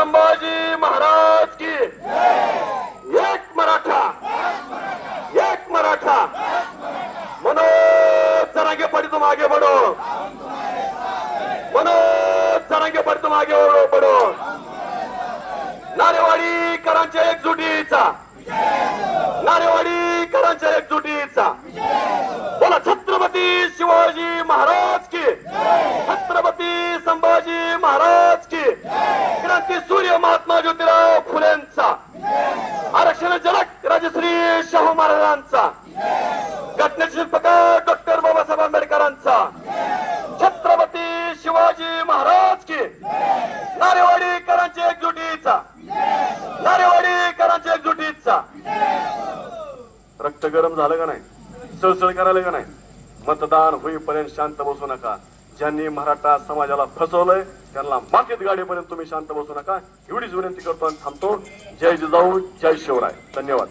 संभाजी महाराज की एक मराठा। एक मराठा। मनोज जरांगे पडी तुम आगे बढ़ो मनोज जरांगे पडी तुम आगे बढ़ो बढ़ो नारेवाडीकरांच्या एकजुटीचा। नारेवाडीकरांच्या एकजुटीचा। बोला छत्रपती शिवाजी महाराज की छत्रपती संभाजी महाराज की क्रांती सूर्य महात्मा ज्योतिराव फुलेंचा. आरक्षण जनक राजश्री शाहू महाराजांचा. घटनेचे शिल्पकार डॉक्टर बाबासाहेब आंबेडकरांचा. छत्रपती शिवाजी महाराज की. नारेवाडीकरांची एकजुटीचा नारेवाडीकरांची एकजुटीचा रक्त गरम झालं का नाही? सळसळ करायला का नाही? मतदान होईपर्यंत शांत बसू नका. ज्यांनी मराठा समाजाला फसवलंय त्यांना मातीत गाडीपर्यंत तुम्ही शांत बसू नका. एवढीच विनंती करतो आणि थांबतो. जय जिजाऊ जय शिवराय. धन्यवाद.